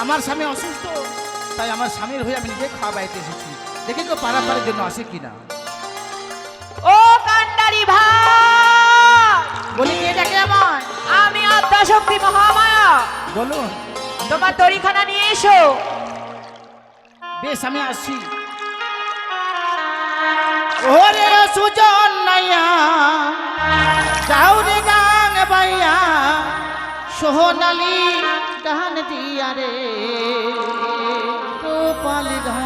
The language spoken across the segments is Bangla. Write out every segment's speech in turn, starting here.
আমার স্বামী অসুস্থ তাই আমার স্বামীর হয়ে আমি নিজে খাওয়া বাড়িতে এসেছি। দেখি তো পারাপারের জন্য আসে কিনা। ও কান্ডারি ভাই! বলি কে ডাকে আমার আমি আদ্যা শক্তি মহামায়া। বলুন। তোমার তরিখানা নিয়ে এসো। বেশ আমি আসছি। ওরে সুজন নাইয়া যাও রে গান বাইয়া। সোহনালি ডান দিয়ারে গোপাল রূপালি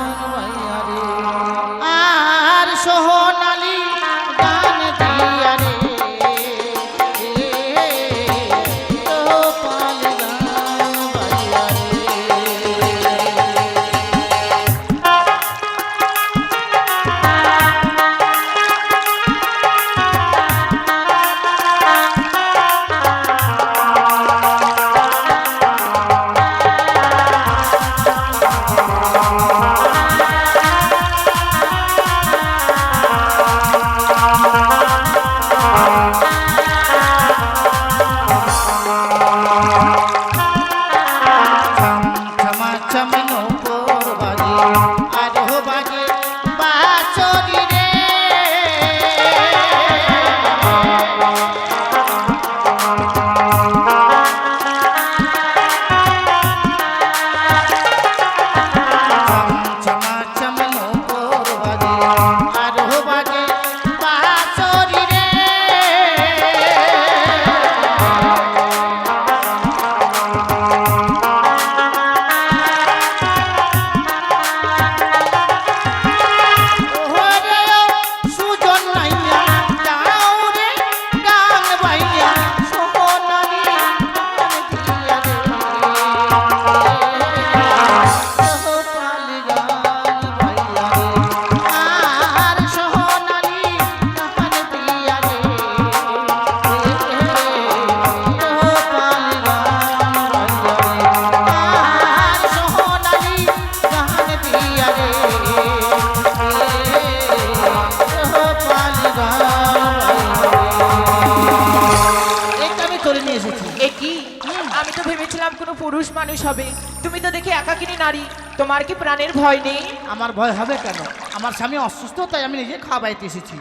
পুরুষ মানুষ হবে। তুমি তো দেখি একাকিনী নারী। তোমার কি প্রাণের ভয় নেই? আমার ভয় হবে কেন? আমার স্বামী অসুস্থ তাই আমি নিজে খাওয়া বাড়িতে এসেছি।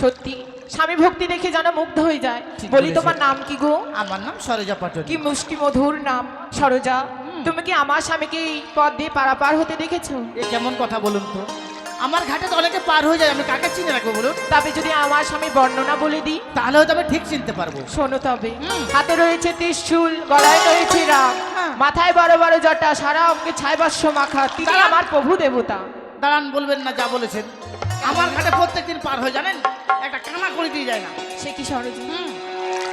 সত্যি? স্বামী ভক্তি দেখে যেন মুগ্ধ হয়ে যায়। বলি তোমার নাম কি গো? আমার নাম সরোজা পাটনি কি মুষ্টি মধুর নাম। সরোজা তুমি কি আমার স্বামীকে এই পথ দিয়ে পারাপার হতে দেখেছ? এ কেমন কথা বলুন তো? আমার ঘাটে তো অনেকে পার হয়ে যায় আমি কাকে চিনে রাখব বলুন? তবে যদি আমার স্বামী বর্ণনা বলে দিই তাহলে হয়তো আমি ঠিক চিনতে পারব। শোনো তবে। হাতে রয়েছে ত্রিশূল গলায় রয়েছে রাম হ্যাঁ। মাথায় বড় বড় জটা সারা অঙ্গে ছাইবাস্য মাখা তিনি আমার প্রভু দেবতা। দাঁড়ান বলবেন না যা বলেছেন। আমার ঘাটে প্রত্যেকদিন পার হয়ে জানেন? একটা কানা করে দিয়ে যায় না। সে কি সরোজ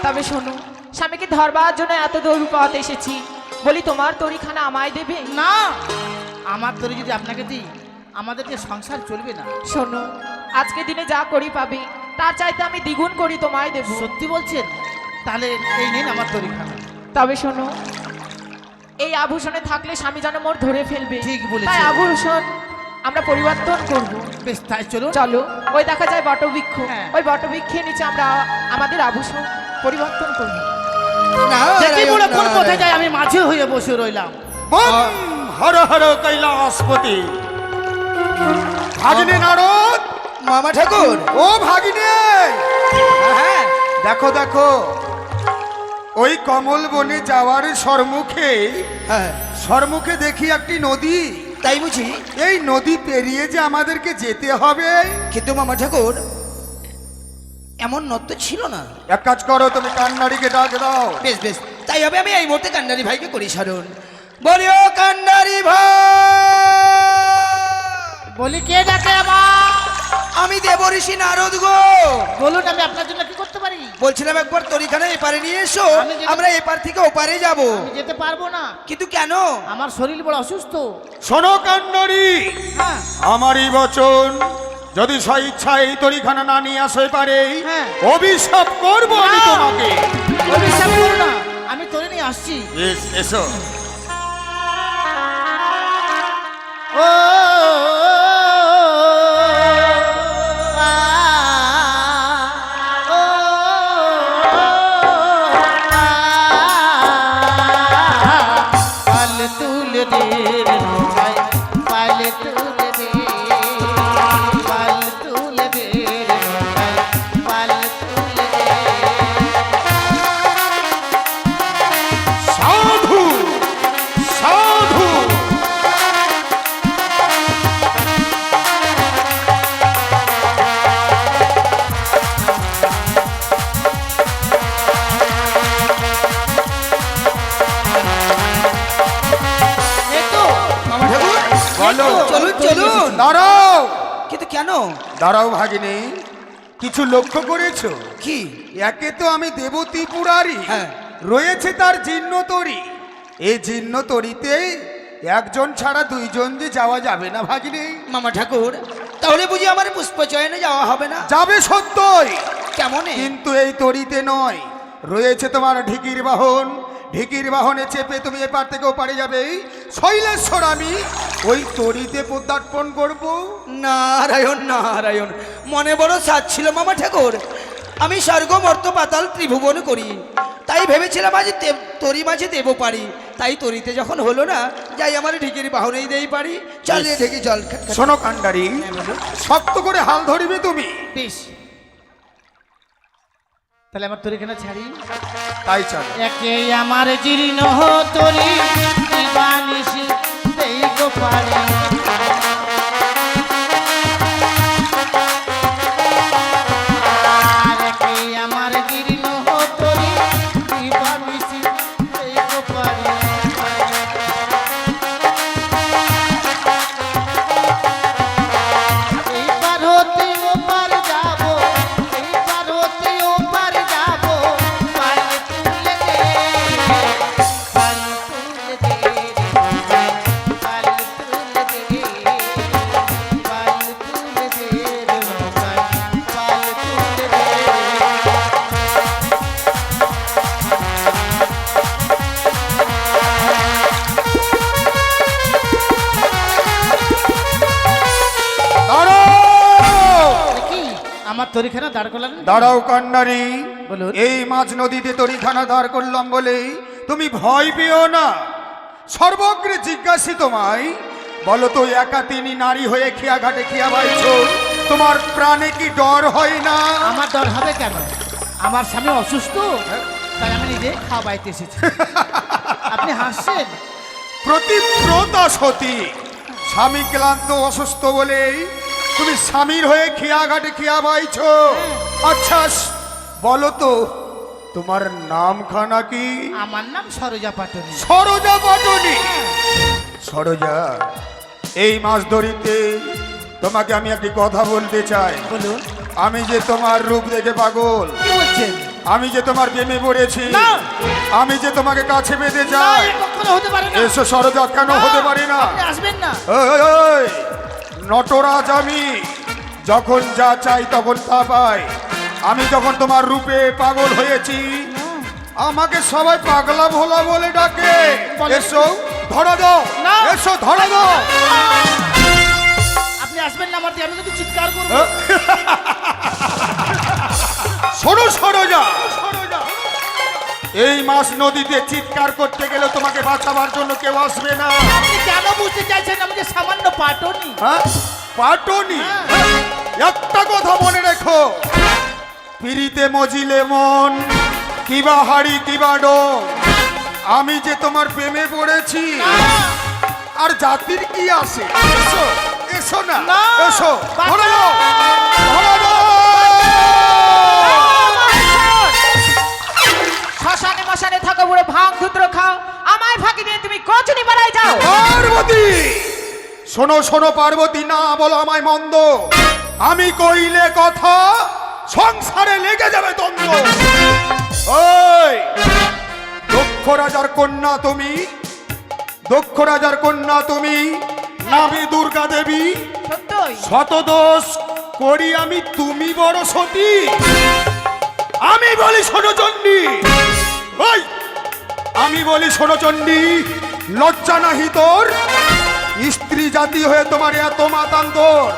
তবে শোনো স্বামীকে ধরবার জন্য এত দূর পথ এসেছি। বলি তোমার তরিখানা আমায় দেবে? না আমার তরি যদি আপনাকে দিই আমাদেরকে সংসার চলবে না। শোনো আজকে দিনে যা করি পাবি তার চাইতে আমি দ্বিগুণ করি তোমায় দেব। সত্যি বলছেন? তাহলে এই নিন আমার তরি খানা তবে শোনো এই আভূষণে থাকলে স্বামী যেন মোর ধরে ফেলবে। ঠিক বলেছেন। তাই আভূষণ আমরা পরিবর্তন করব। বেশ তাই চলুন। চলো ওই দেখা যায় বটবৃক্ষ। হ্যাঁ। ওই বটবৃক্ষের নিচে আমরা আমাদের আভূষণ পরিবর্তন করব। দেখি বলে কোন পথে যায় আমি মাঝে হয়ে বসে রইলাম। হর হর কৈলাসপতি ভাগিনী নারদ মামা ঠাকুর। ও ভাগিনী! হ্যাঁ দেখো দেখো। ওই কমল বনে যাওয়ার সরমুখে হ্যাঁ। সরমুখে দেখি একটি নদী। তাই বুঝি? এই নদী পেরিয়ে যে আমাদেরকে যেতে হবে। কিন্তু মামা ঠাকুর এমন নত্য ছিল না। এক কাজ করো তুমি কান্নাড়িকে ডাক দাও। বেশ বেশ। তাই হবে আমি এই মুহূর্তে কান্ডারি ভাইকে করি সারণ বলিও ও কান্ডারি ভাই! বলি কে ডাকে আমার আমি দেবঋষি নারদ গো। বলুন আমি আপনার জন্য কি করতে পারি? বলছিলাম একবার তরিখানা এপারে নিয়ে এসো আমি যেতে- আমরা এপার থেকে ওপারে যাব। আমি যেতে পারব না। কিন্তু কেন? আমার শরীর বড় অসুস্থ। শোনো কান্নাড়ি হ্যাঁ। আমারই বচন যদি স্বইচ্ছা এই তরিখানা না নিয়ে আসে পারে হ্যাঁ। অভিশাপ করব আমি না। তোমাকে। অভিশাপ করো না। আমি তোরে নিয়ে আসছি। এস- এসো। ও দাঁড়াও ভাগিনী কিছু লক্ষ্য করেছ? কি? একে তো আমি দেব ত্রিপুরারি হ্যাঁ। রয়েছে তার জীর্ণ তরি। এই জীর্ণ তরিতে একজন ছাড়া দুইজন যে যাওয়া যাবে না ভাগিনী। মামা ঠাকুর তাহলে বুঝি আমার পুষ্প চয়নে যাওয়া হবে না? যাবে সত্যই। কেমনে? কিন্তু এই তরিতে নয় রয়েছে তোমার ঢিকির বাহন ঢিকির বাহনে চেপে তুমি এপার থেকে ওপারে যাবে। শৈলেশ্বর আমি ওই তরিতে পদার্পণ করব। নারায়ণ নারায়ণ মনে বড় সাজ ছিল মামা ঠাকুর। আমি স্বর্গ মর্ত পাতাল ত্রিভুবন করি। তাই ভেবেছিলাম আজ তরি মাঝে দেব পারি। তাই তরিতে যখন হলো না যাই আমার ঢিকির বাহনেই দেই পারি। চল ঢেকি চল শোনো কান্ডারি শক্ত করে হাল ধরিবে তুমি। বেশ। তাহলে আমার তোর এখানে ছাড়ি। তাই চল। একে আমার জীর্ণ তরি আমার তরিখানা দাঁড় করলাম দাঁড়াও বলুন। এই মাঝ নদীতে তরিখানা দাঁড় করলাম বলেই তুমি ভয় পেও না। সর্বগ্রে জিজ্ঞাসি তোমায় বলো তো একা তিনি নারী হয়ে খেয়া ঘাটে খেয়া বাইছ তোমার প্রাণে কি ডর হয় না? আমার ডর হবে কেন? আমার স্বামী অসুস্থ তাই আমি নিজে খাওয়া বাড়িতে এসেছি। আপনি হাসছেন? প্রতিব্রতা সতী। স্বামী ক্লান্ত অসুস্থ বলেই তুমি স্বামীর হয়ে খেয়া ঘাটে খেয়া বাইছ। আচ্ছা বলো তো তোমার নামখানা কি? আমার নাম সরোজা পাটনি। সরোজা পাটনি? সরোজা এই মাছ ধরিতে তোমাকে আমি একটি কথা বলতে চাই। বলুন। আমি যে তোমার রূপ দেখে পাগল কি বলছেন? আমি যে তোমার প্রেমে পড়েছি আমি যে তোমাকে কাছে পারে না। এসো সরোজা কেন হতে পারি না? আসবেন না। নটরাজ আমি। যখন যা চাই তখন তা পাই। আমি যখন তোমার রূপে পাগল হয়েছি আমাকে সবাই পাগলা ভোলা বলে ডাকে। এসো ধরা দাও। না। এসো ধরা দাও। আপনি আসবেন না আমার আমি কিন্তু চিৎকার করব? শোনো সরোজা এই মাছ নদীতে চিৎকার করতে গেলে তোমাকে বাঁচাবার জন্য কেউ আসবে না। আপনি কেন বুঝতে চাইছেন আমি যে সামান্য পাটনি? হ্যাঁ? পাটনি? একটা কথা মনে রেখো। পিড়িতে মজিলে মন কিবা হাড়ি কিবা ডো আমি যে তোমার প্রেমে পড়েছি আর জাতির কি আছে? এসো এসো না এসো। ধরো ধরো শ্মশানে মশানে থাকো বুড়ো ভাঙ ধুত্র খাও। আমায় ফাঁকি দিয়ে তুমি কচুনি পাড়ায় যাও। পার্বতী! শোনো শোনো পার্বতী না বলো আমায় মন্দ। আমি কইলে কথা সংসারে লেগে যাবে দ্বন্দ্ব। ওই দক্ষ রাজার কন্যা তুমি দক্ষ রাজার কন্যা তুমি নামে দুর্গা দেবী। শতদোষ করি আমি তুমি বড় সতী। আমি বলি ষোড়চণ্ডী ওই! আমি বলি ষোড়চণ্ডী লজ্জা নাহি তোর। স্ত্রী জাতি হয়ে তোমার এত মাতান্তর।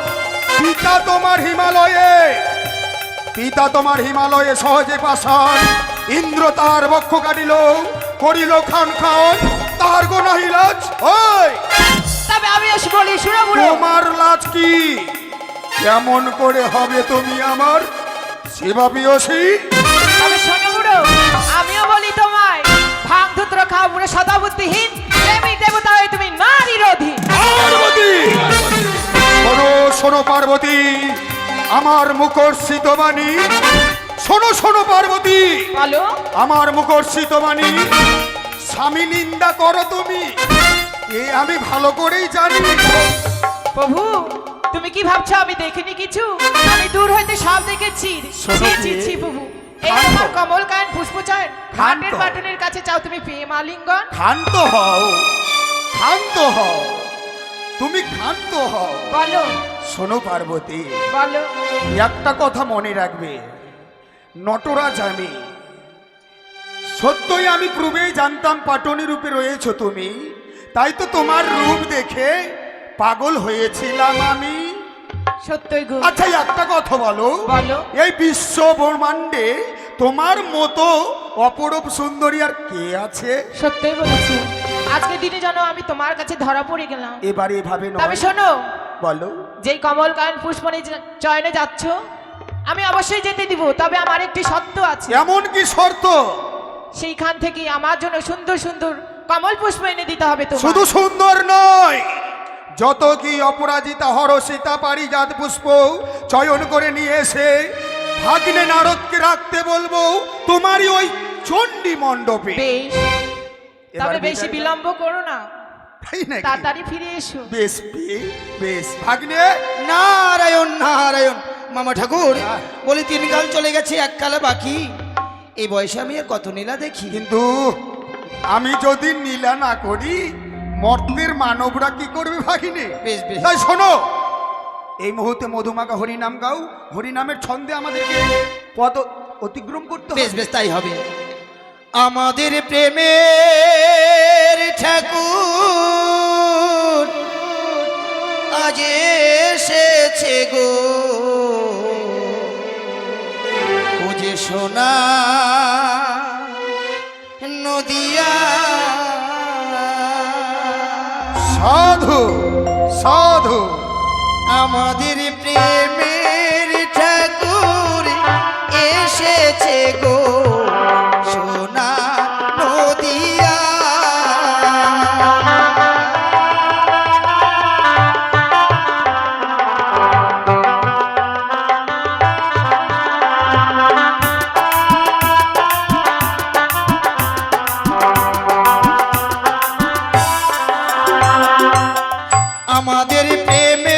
পিতা তোমার হিমালয়ে। পিতা তোমার হিমালয়ে সহজে পাশান ইন্দ্র তার বক্ষ কাটিল করিল খান খান তার গোনাহি লাজ। ওই! তবে আমি এসে বলি শুনো বুড়ো। তোমার লাজ কি? কেমন করে হবে তুমি আমার? সেবা পিয়সী। ভাঙ খাও বুড়ো সদা বুদ্ধিহীন। প্রেমিক দেবতা হয়ে তুমি পার্বতী! শোনো শোনো পার্বতী আমার মুখর্ষিত বাণী। শোনো শোনো পার্বতী বলো। আমার মুখর্ষিত বাণী। স্বামী নিন্দা করো তুমি এ আমি ভালো করেই জানি। প্রভু তুমি কি ভাবছ? আমি দেখিনি কিছু। আমি দূর হইতে সব দেখেছি। ছি, ছি, ছি, বুবু এই শান্ত। তোমার কমল পুষ্পচয়ন। শান্ত। ঘাটের বাটনের কাছে চাও তুমি প্রেম আলিঙ্গন ক্ষান্ত হও। ক্ষান্ত হও। তুমি ক্ষান্ত হও। বলো। শোনো পার্বতী। বলো। একটা কথা মনে রাখবে। নটরাজ আমি। সত্যই আমি পূর্বেই জানতাম পাটনি রূপে রয়েছো তুমি। তাই তো তোমার রূপ দেখে পাগল হয়েছিলাম আমি। সত্যই গো। আচ্ছা একটা কথা বলো। বলো। এই বিশ্ব ব্রহ্মাণ্ডে তোমার মতো অপরূপ সুন্দরী আর কে আছে? সত্যই বলেছি। আজকের দিনে যেন আমি তোমার কাছে ধরা পড়ে গেলাম। এবারে এভাবে তবে শোনো বলো। যেই কমল কায়ন পুষ্পনি চয়নে যাচ্ছ আমি অবশ্যই যেতে দিব তবে আমার একটি শর্ত আছে। এমন কি শর্ত? সেইখান থেকে আমার জন্য সুন্দর সুন্দর কমল পুষ্প এনে দিতে হবে তো শুধু সুন্দর নয় যত কি অপরাজিতা হর সীতা পারিজাত পুষ্প চয়ন করে নিয়ে এসে ভাগ্নে নারদকে রাখতে বলব তোমারই ওই চণ্ডী মণ্ডপে। বেশ। তবে বেশি বিলম্ব করো। না। তাড়াতাড়ি ফিরে এসো। বেশ বেশ। ভাগ্নে নারায়ণ নারায়ণ। মামা ঠাকুর বলি তিন কাল চলে গেছে এক কালে বাকি। এই বয়সে আমি আর কত নীলা দেখি? কিন্তু আমি যদি নীলা না করি মর্তের মানবরা কি করবে ভাগিনে? বেশ, বেশ। তাই শোনো এই মুহূর্তে মধুমাকা হরিনাম গাও হরিনামের ছন্দে আমাদেরকে পদ অতিক্রম করতে বেশ বেশ তাই হবে। আমাদের প্রেমের ঠাকুর আজ এসেছে গো। ও যে সোনা নদিয়া সাধু সাধু আমাদের প্রেমের আমাদের প্রেমের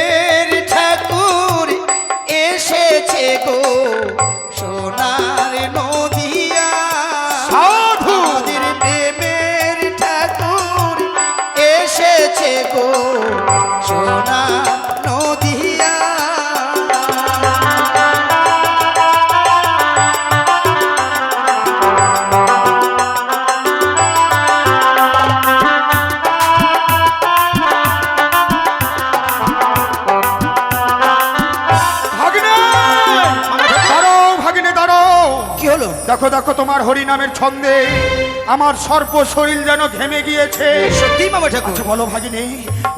দেখো তোমার হরিনামের ছন্দে। আমার সর্প শরীর যেন ঘেমে গিয়েছে। সত্যি মামা ঠাকুর? আচ্ছা বলো ভাগিনী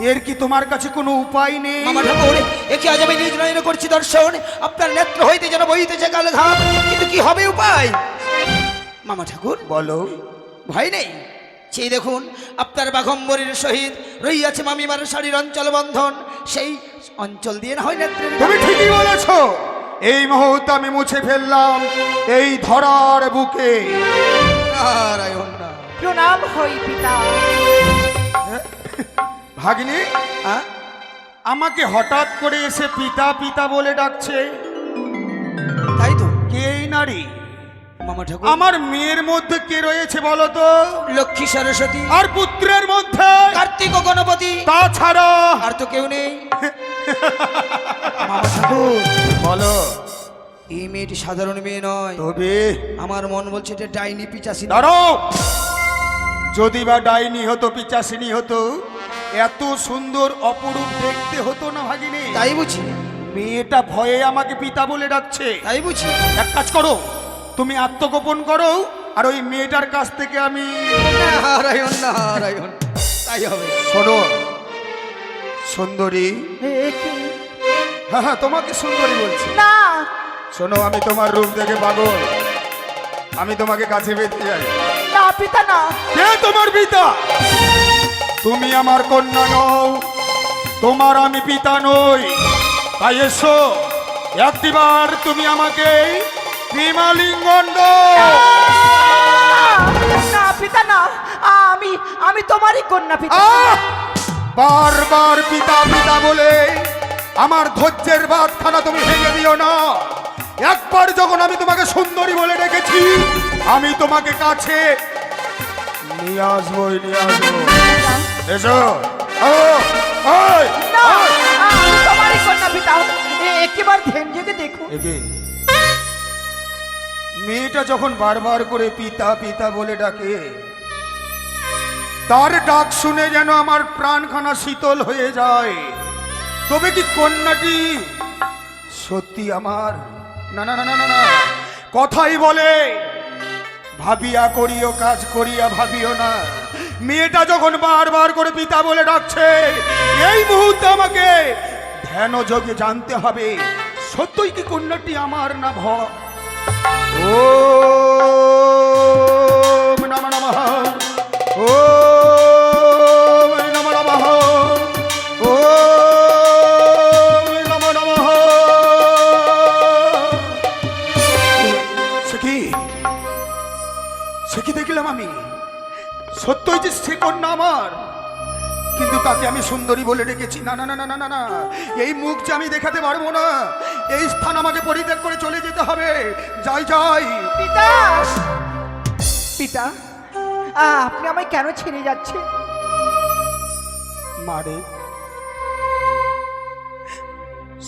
এর কি তোমার কাছে কোনো উপায় নেই? মামা ঠাকুর একে আজ আমি নিজ নয়নে করছি দর্শন? আপনার নেত্র হইতে যেন বইতেছে কাল ঘাম কিন্তু কি হবে উপায়? মামা ঠাকুর? বলো। ভয় নেই? সেই দেখুন আপনার বাঘম্বরীর সহিত রইয়াছে মামিমার শাড়ির অঞ্চল বন্ধন। সেই অঞ্চল দিয়ে না হয় নেত্রের তুমি ঠিকই বলেছ। এই মুহূর্তে আমি মুছে ফেললাম এই ধরার বুকে। নারায়ণ প্রণাম হই পিতা। ভাগিনী হ্যাঁ? আমাকে হঠাৎ করে এসে পিতা পিতা বলে ডাকছে। তাই তো। কে এই নারী? মামা ঠাকুর। আমার মেয়ের মধ্যে কে রয়েছে বলো তো? লক্ষ্মী সরস্বতী। আর পুত্রের মধ্যে? কার্তিক ও গণপতি। তাছাড়া? আর তো কেউ নেই। মামা ঠাকুর। বলো। এই মেয়েটি সাধারণ মেয়ে নয়। তবে? আমার মন বলছে এটা ডাইনি পিচাসি দাঁড়াও। যদি বা ডাইনি হতো পিচাসিনী হতো এত সুন্দর অপরূপ দেখতে হতো না ভাগিনী। তাই বুঝি। মেয়েটা ভয়ে আমাকে পিতা বলে ডাকছে। তাই বুঝি। এক কাজ করো। তুমি আত্মগোপন করো আর ওই মেয়েটার কাছ থেকে আমি নারায়ণ নারায়ণ তাই হবে। শোনো সুন্দরী। হ্যাঁ হ্যাঁ তোমাকে সুন্দরী বলছি। না। শোনো আমি তোমার রূপ দেখে পাগল। আমি তোমাকে কাছে পেতে যাই না পিতা না। কে তোমার পিতা? তুমি আমার কন্যা নও তোমার আমি পিতা নই। তাই এসো একটিবার তুমি আমাকে প্রেমালিঙ্গন দাও। না পিতা না। আমি আমি তোমারই কন্যা পিতা। বারবার পিতা পিতা বলে আমার ধৈর্যের বাঁধখানা তুমি ভেঙে দিও না। একবার যখন আমি তোমাকে সুন্দরী বলে রেখেছি আমি তোমাকে কাছে নিয়ে আসবোই নিয়ে আসব। এসো। তোমারই কন্যা পিতা। একেবারে ধ্যান যোগে দেখো মেয়েটা যখন বারবার করে পিতা পিতা বলে ডাকে, তার ডাক শুনে যেন আমার প্রাণখানা শীতল হয়ে যায়। তবে কি কন্যাটি সত্যি আমার? না না না না না কথাই বলে, ভাবিয়া করিও কাজ, করিয়া ভাবিও না। মেয়েটা যখন বারবার করে পিতা বলে ডাকছে, এই মুহূর্তে আমাকে ধ্যান যোগে জানতে হবে, সত্যই কি কন্যাটি আমার না ভ সত্যই যে সে কন্যা আমার। কিন্তু তাকে আমি সুন্দরী বলে রেখেছি না না না না না না। এই মুখ যে আমি দেখাতে পারব না, এই স্থান আমাকে পরিত্যাগ করে চলে যেতে হবে। যাই যাই পিতা। পিতা আপনি আমায় কেন ছেড়ে যাচ্ছে মারে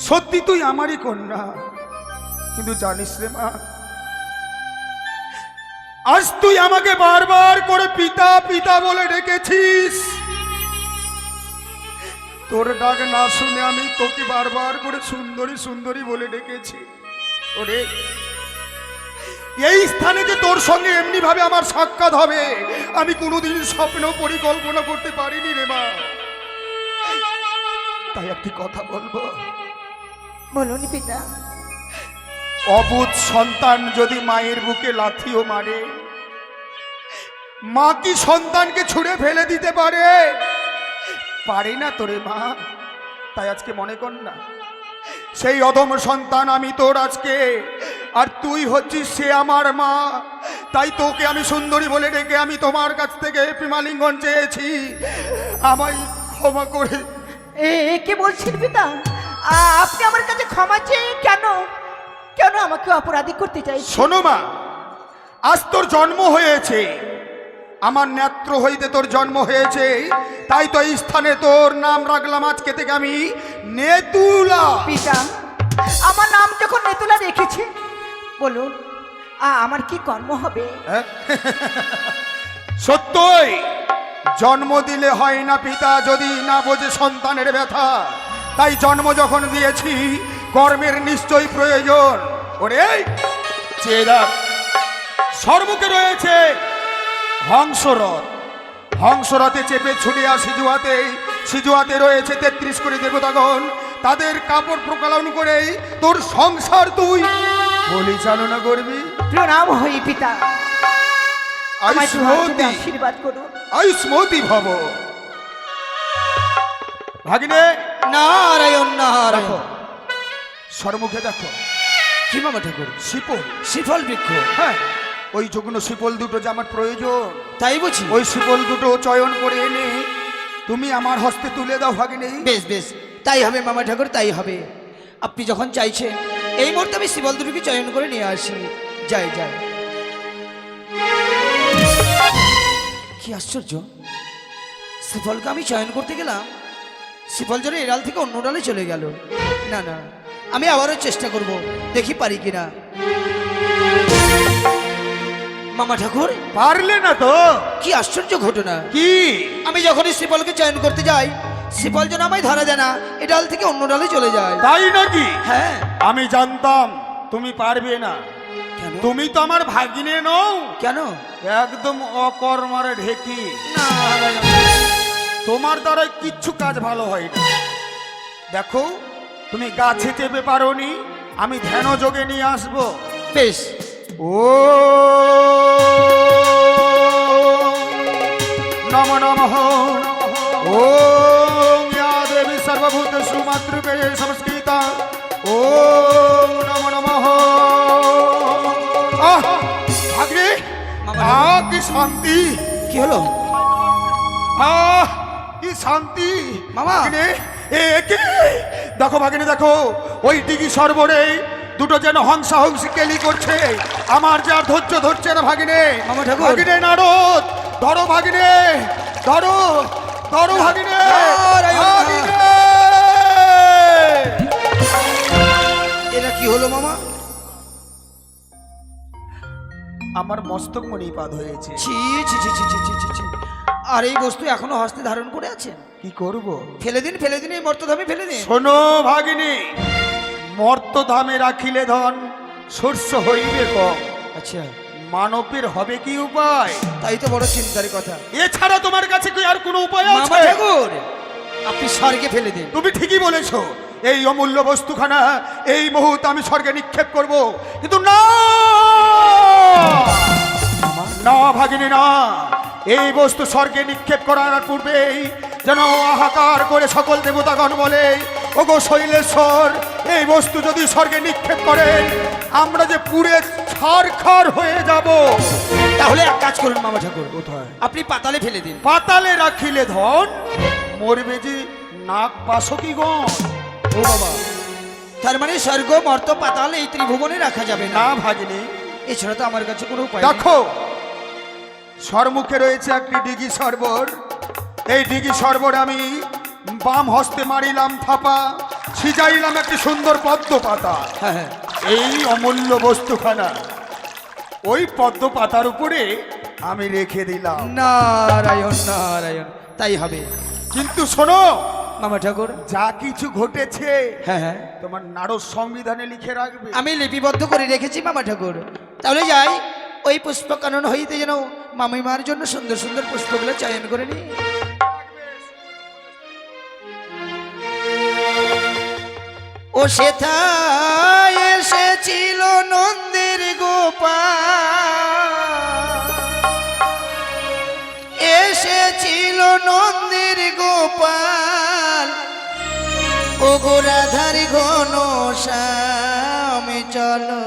সত্যি তুই আমারই কন্যা। কিন্তু জানিস রে মা আজ তুই আমাকে বারবার করে পিতা পিতা বলে ডেকেছিস। তোর ডাক না শুনে আমি তোকে বারবার করে সুন্দরী সুন্দরী বলে ডেকেছি। ওরে এই স্থানে যে তোর সঙ্গে এমনি ভাবে আমার সাক্ষাৎ হবে আমি কোনোদিন স্বপ্ন পরিকল্পনা করতে পারিনি রে মা। তাই একটি কথা বলব? বলুন পিতা। অবুধ সন্তান যদি মায়ের বুকে লাথিও মারে মা কি সন্তানকে ছুঁড়ে ফেলে দিতে পারে? পারে না তোরে মা তাই আজকে মনে কর না। সেই অধম সন্তান আমি তোর আজকে। আর তুই হচ্ছিস সে আমার মা। তাই তোকে আমি সুন্দরী বলে ডেকে আমি তোমার কাছ থেকে প্রেমালিঙ্গন চেয়েছি। আমায় ক্ষমা করে। এ কি বলছেন পিতা? আপনি আমার কাছে ক্ষমা চেয়ে কেন? কেন আমাকে অপরাধী করতে চাই শোনো মা আজ তোর জন্ম হয়েছে। আমার নেত্র হইতে তোর জন্ম হয়েছে। তাই তো এই স্থানে তোর নাম রাখলাম আজকে থেকে আমি নেতুলা। পিতা আমার নাম যখন নেতুলা রেখেছে বলুন আ, আমার কি কর্ম হবে? হ্যাঁ? সত্যই জন্ম দিলে হয় না পিতা যদি না বোঝে সন্তানের ব্যথা। তাই জন্ম যখন দিয়েছি কর্মের নিশ্চয়ই প্রয়োজন। ওরে চেয়ে সর্বকে রয়েছে হংসরথ। হংসরথে চেপে ছুটিয়া সিজুয়াতে সিজুয়াতে রয়েছে তেত্রিশ কোটি দেবতাগণ। তাদের কাপড় প্রকলন করেই তোর সংসার তুই। পরিচালনা করবি প্রণাম হই পিতা। আশীর্বাদ করুন আয়ুষ্মতি ভব। ভাগিনে। নারায়ণ নারায়ণ। দেখো সর্মুখে দেখো। কি মামা ঠাকুর শিপল শিফল বৃক্ষ। হ্যাঁ। ওই যুগ্ন শিপল দুটো যে আমার প্রয়োজন। তাই বুঝি। ওই শিপল দুটো চয়ন করে এনে তুমি আমার হস্তে তুলে দাও ভাগিনে। বেশ বেশ। তাই হবে মামা ঠাকুর তাই হবে। আপনি যখন চাইছেন এই মুহূর্তে আমি শিবল দুটোকে চয়ন করে নিয়ে আসি। যাই যাই কি আশ্চর্য! শিফলকে আমি চয়ন করতে গেলাম। শিফল যেন এড়াল থেকে অন্য ডালে চলে গেল। না না আমি আবারও চেষ্টা করব। দেখি পারি কিনা। মামা ঠাকুর? পারলে না তো। কি আশ্চর্য ঘটনা। কি? আমি যখনই শিফলকে চয়ন করতে যাই শিফল যেন আমায় ধরা যায় না এ ডাল থেকে অন্য ডালে চলে যায়। তাই নাকি? হ্যাঁ। আমি জানতাম তুমি পারবে না। কেন? তুমি তো আমার ভাগিনে নও। কেন? একদম অকর্মার ঢেকি। না তোমার দ্বারা কিচ্ছু কাজ ভালো হয় না। দেখো তুমি গাছে চেপে পারোনি আমি ধ্যান যোগে নিয়ে আসব। বেশ। ও নম নম ও দেবী সর্বভূত মাতৃপে সংস্কৃতা ও নম নম আহ কি শান্তি কি হলো কি শান্তি মামা। দেখো ভাগিনী, দেখো ওই দিঘি সর্বরে দুটো যেন হংসা হংসি কেলি করছে আমার যার ধৈর্য ধরছে না ভাগিনে ভাগিনে নারদ ধরো ভাগিনে ধরো ধরো ভাগিনে এটা কি হলো মামা? আমার মস্তক মণিপাত হয়েছে। ছি ছি ছি ছি ছি ছি ছি। আর এই বস্তু এখনও হস্তে ধারণ করে আছেন? কি করব? ফেলে দিন ফেলে দিন এই মর্তধামে ফেলে দিন। শোনো ভাগিনী মর্তধামে রাখিলে ধন শস্য হইবে কম আচ্ছা। মানবের হবে কি উপায়? তাই তো বড় চিন্তার কথা। এছাড়া তোমার কাছে কি আর কোনো উপায় মামা আছে ঠাকুর আপনি স্বর্গে ফেলে দিন। তুমি ঠিকই বলেছ এই অমূল্য বস্তুখানা এই মুহূর্তে আমি স্বর্গে নিক্ষেপ করব। কিন্তু না! না ভাগিনী না। এই বস্তু স্বর্গে নিক্ষেপ করার পূর্বেই যেন হাহাকার করে সকল দেবতাগণ বলে ওগো শৈলেশ্বর এই বস্তু যদি স্বর্গে নিক্ষেপ করেন আমরা যে পুড়ে ছারখার হয়ে যাব। তাহলে এক কাজ করুন মামা ঠাকুর। কোথায়? আপনি পাতালে ফেলে দিন। পাতালে রাখিলে ধন মরবে যে নাক বাসকীগণ ও বাবা। তার মানে স্বর্গ মর্ত পাতাল এই ত্রিভুবনে রাখা যাবে না। ভাগিনী। এছাড়া তো আমার কাছে কোনো উপায়। দেখো সরমুখে রয়েছে একটি ডিগি সরবর। এই ডিগি সরবর আমি বাম হস্তে মারিলাম থাপা সিজাইলাম একটি সুন্দর পদ্ম পাতা। হ্যাঁ হ্যাঁ। এই অমূল্য বস্তুখানা। ওই পদ্ম পাতার উপরে আমি রেখে দিলাম। নারায়ণ নারায়ণ তাই হবে। কিন্তু শোনো মামা ঠাকুর। যা কিছু ঘটেছে হ্যাঁ হ্যাঁ। তোমার নারদ সংবিধানে লিখে রাখবে। আমি লিপিবদ্ধ করে রেখেছি মামা ঠাকুর। তাহলে যাই ওই পুষ্প কানন হইতে যেন মামিমার জন্য সুন্দর সুন্দর পুষ্পগুলো চয়ন করে নি ও সেথায় এসেছিল নন্দের গোপাল। এসেছিল নন্দের গোপাল। ও গো রাধার ঘন শ্যামে চলো।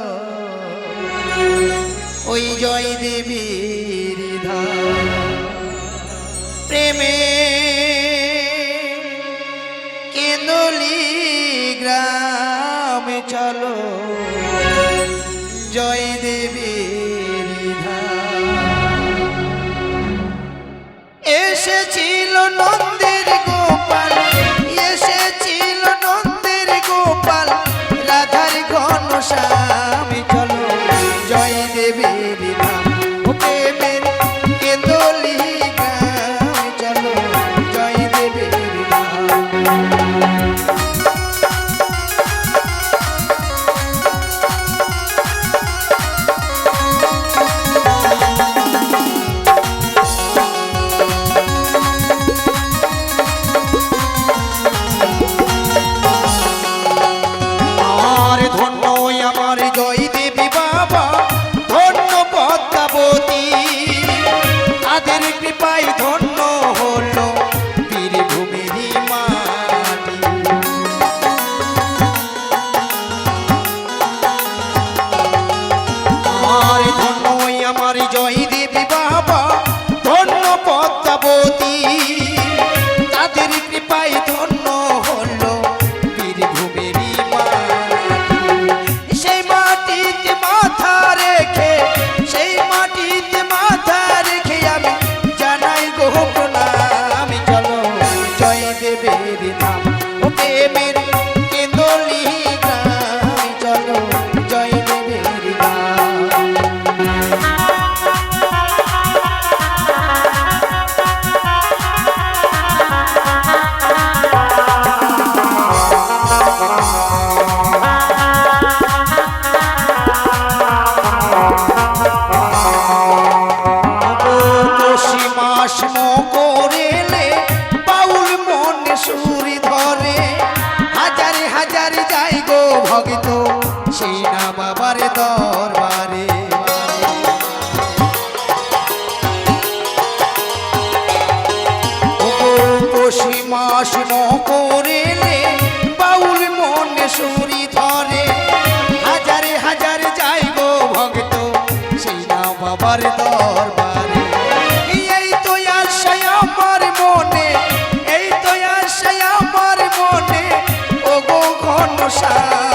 ওই জয় দেবীর। প্রেমে কেন্দলি গ্রামে চলো। তোষী মাস বাউল মনে সুরি ধরে। হাজারে হাজারে যাই গো ভগত সেই না বাবার দরবারে। এই তো আশাই আমার মনে, এই তো আশাই আমার মনে ও গো চলো